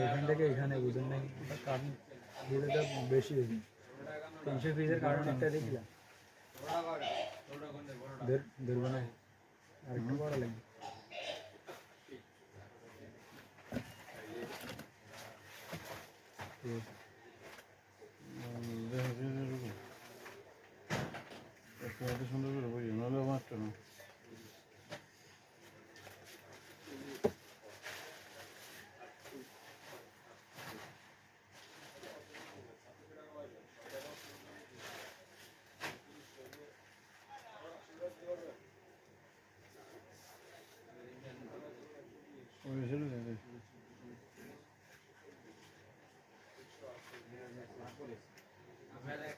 এখান থেকে এখানে বুঝেন নাই কারণ ভিড়টা বেশি হয়েছে তিনশো পিসের কারণ একটা দেখলাম ধর- ধরবো না আরেকটু বড় লাগবে দেখে দিলে একটু হাতে সুন্দর করে বুঝি নাহলে মারটা না ওই ছেড়ে দে, দে।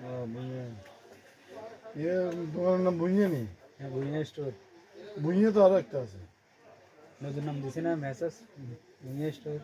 ও, বুঝে। ইয়ে দোকানের নাম বুঝিয়ে নি? হ্যাঁ বুঝিয়ে স্টোর। বুঝিয়ে তো আরও একটা আছে। নতুন নাম দিছে না মেসেজ? বুঝিয়ে স্টোর।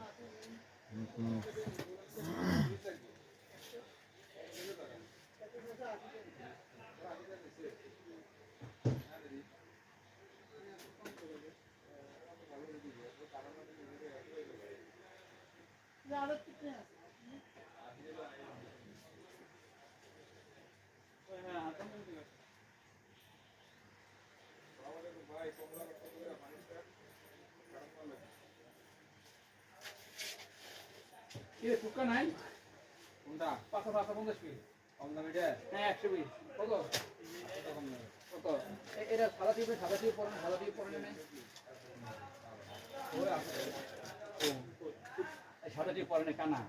কি রে টুকা নাই? কোনটা? পাঁচশো পাঁচশো পঞ্চাশ পিস। কম দাম এটা হ্যাঁ একশো পিস। কত? কত? এটা সাদা টিপে সাদা টিপ পরে সাদা টিপ পরে নেই। সাদা টিপ পরে নেই কানা।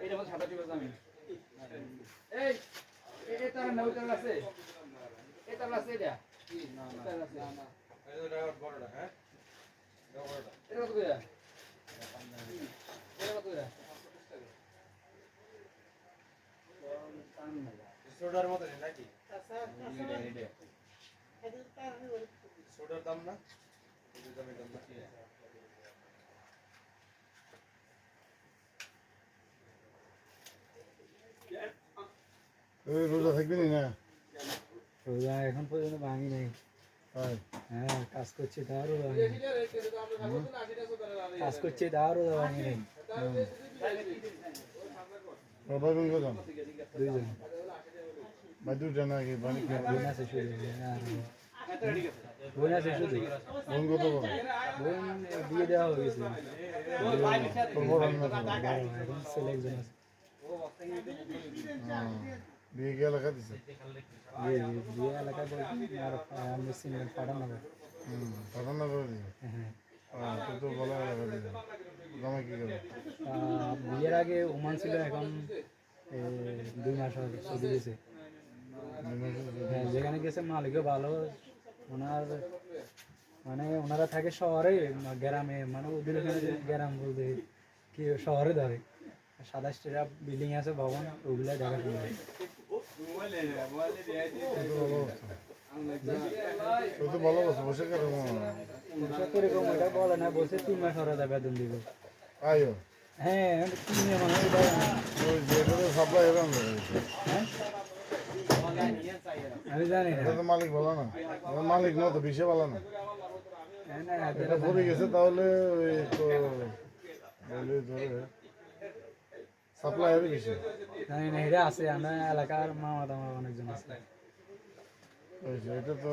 এইটা মধ্যে সাদা টিপের দামি এই এ- এ তার আছে। এ আছে এটা। না না না না এটা কত করে? এটা কত সোডার মতো নাকি? সোডার দাম না? দাম না? ওই রোজা থাকবি না রোজা এখন পর্যন্ত ভাঙি নাই। হ্যাঁ। কাজ করছে তাও রোজা। কাজ করছে তাও রোজা ভাঙি নাই। বাবা কোন কথা দুইজন। বাদু জানা কি? বানি বোন আছে শুধু বোন আছে শুধু। কোন কত বড়? বোন বিয়ে দেওয়া হয়ে গেছে। তোর বড় না তো? বড়, এখন ছেলে একজন আছে। বিয়ে এলাকা দিছে বিয়ে আর আমি সিনেমা পাঠানো হবে হুম হ্যাঁ তো বলা এলাকা কি বিয়ের আগে ওমান ছিল এখন দুই মাস ছুটি গেছে হ্যাঁ যেখানে গেছে মালিকও ভালো ওনার মানে ওনারা থাকে শহরে গ্রামে মানে ওদের ওখানে গ্রাম বলতে কি শহরে ধরে সাতাশটা বিল্ডিং আছে ভবন ওগুলো দেখাশোনা তো ভালো বসে বসে এরকম এটা বলে না বলছে তিন মাস ওরা দেয় বেতন দিবে আয়ো হ্যাঁ তিন করে সাপ্লাই এরকম হ্যাঁ আমি জানি না তো মালিক ভালো না। মালিক না তো বিষে ভালো না। এটা পড়ে গেছে তাহলে ওই তো ধরে সাপ্লাই হবে বেশি জানি না এটা আছে আমরা এলাকার মামা দামা অনেকজন আছে। এটা তো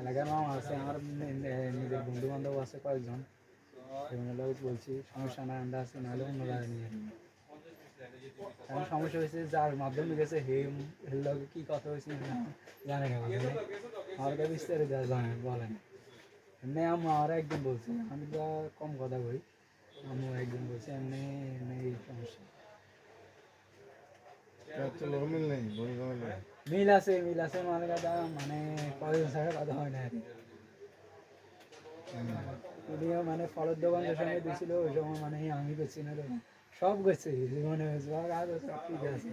এলাকার মামা আছে আমার নি- নিজের বন্ধু বান্ধব আছে কয়েকজন। সেগুলো লোক বলছি সমস্যা না আমরা আছি নাহলে নিয়ে। সমস্যা হয়েছে যার মাধ্যমে গেছে কি কথা হয়েছে জানে না আমার কাছে বিস্তারিত জানে বলেন এমনি আমার একদিন বলছে আমি তো কম কথা বলি আম্মু একদিন বলছে এমনি এই সমস্যা মিল আছে মিল আছে মানে কথা মানে কয়েকজন ছাড়া কথা হয় না আর। মানে ফলের দোকান যে সময় দিয়েছিল ওই সময় মানে আমি করছি না সব করছি জীবনে সব সব ঠিক আছে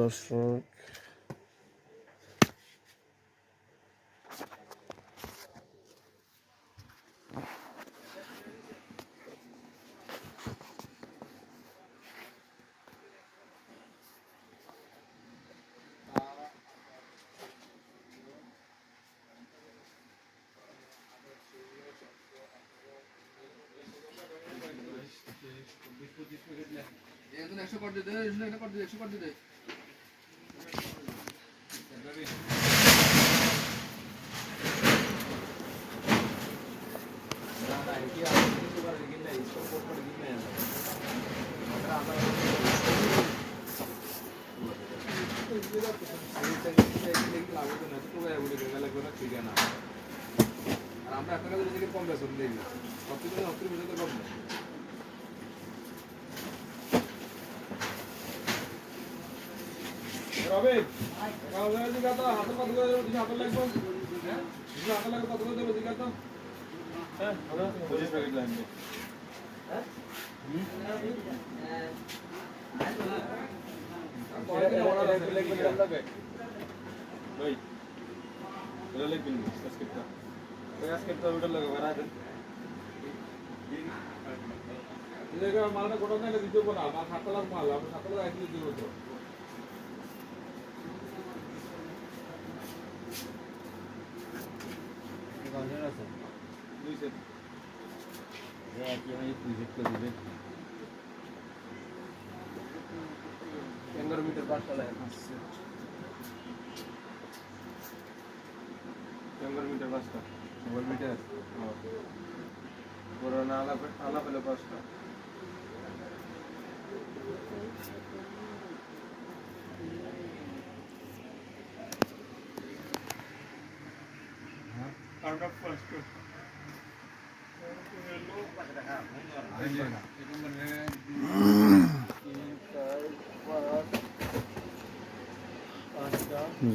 দর্শক একশো কর দিতে একটা কর দিতে একশো কর দিতে আমরা কাজে থেকে কম বেতন দিই সব কিছু পর্যন্ত কম দেয় রবে কাগজের দিকে তো হাতে কত করে দেবো হাতে লাগবে হ্যাঁ হাতে লাগবে? কত করে দেবো দিকে তো হ্যাঁ? পঁচিশ প্যাকেট লাগবে মালটা গোটা না দিতে না আমার সাতটা লাখ মাল আমি সাতটা লাখ একদিন দিব তো দুই সেট পনেরো মিটার পাঁচটা লাগে পাঁচ সেট মিটার পাঁচটা। মিটার? আলাপ আলাপ হলো পাঁচটা।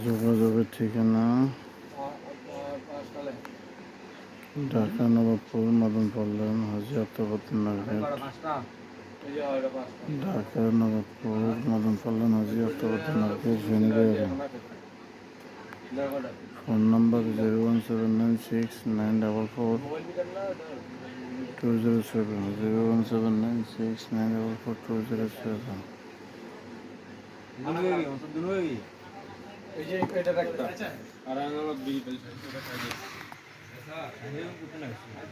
যোগাযোগের ঠিকানা ঢাকা নবাবপুর মদন পল্লম হাজি আত্মপত্তন মার্কেট ঢাকা নবাবপুর মদন পল্লম হাজি আত্মপত্তন মার্কেট ফেনীবাজার ফোন নম্বর zero one seven nine six nine double four two zero seven, zero one seven nine six nine double four two zero seven.